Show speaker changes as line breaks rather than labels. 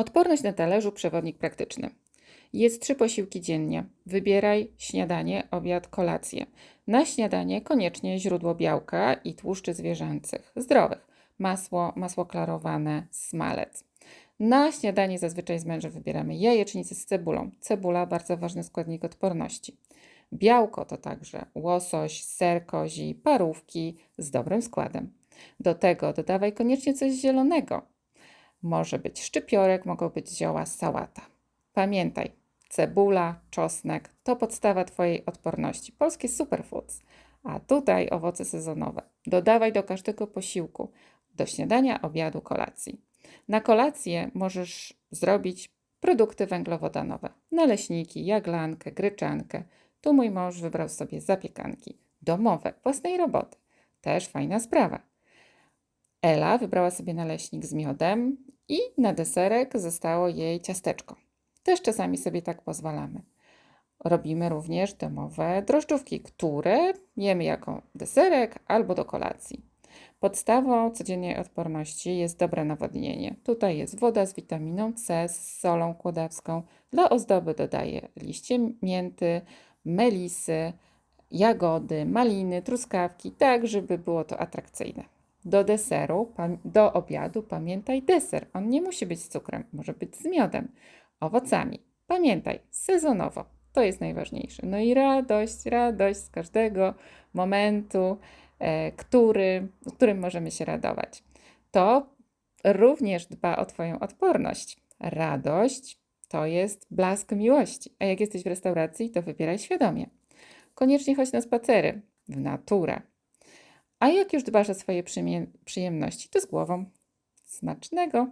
Odporność na talerzu przewodnik praktyczny. Jest trzy posiłki dziennie. Wybieraj śniadanie, obiad, kolację. Na śniadanie koniecznie źródło białka i tłuszczy zwierzęcych, zdrowych. Masło, masło klarowane, smalec. Na śniadanie zazwyczaj z mężem wybieramy jajecznicę z cebulą. Cebula bardzo ważny składnik odporności. Białko to także łosoś, ser kozi, parówki z dobrym składem. Do tego dodawaj koniecznie coś zielonego. Może być szczypiorek, mogą być zioła, sałata. Pamiętaj, cebula, czosnek to podstawa Twojej odporności. Polskie superfoods. A tutaj owoce sezonowe. Dodawaj do każdego posiłku, do śniadania, obiadu, kolacji. Na kolację możesz zrobić produkty węglowodanowe. Naleśniki, jaglankę, gryczankę. Tu mój mąż wybrał sobie zapiekanki. Domowe, własnej roboty. Też fajna sprawa. Ela wybrała sobie naleśnik z miodem i na deserek zostało jej ciasteczko. Też czasami sobie tak pozwalamy. Robimy również domowe drożdżówki, które jemy jako deserek albo do kolacji. Podstawą codziennej odporności jest dobre nawodnienie. Tutaj jest woda z witaminą C, z solą kłodawską. Dla ozdoby dodaję liście mięty, melisy, jagody, maliny, truskawki, tak żeby było to atrakcyjne. Do deseru, do obiadu pamiętaj deser. On nie musi być z cukrem, może być z miodem, owocami. Pamiętaj, sezonowo. To jest najważniejsze. No i radość, radość z każdego momentu, e, który, którym możemy się radować. To również dba o Twoją odporność. Radość to jest blask miłości. A jak jesteś w restauracji, to wybieraj świadomie. Koniecznie chodź na spacery w naturę. A jak już dbasz o swoje przyjemności, to z głową. Smacznego!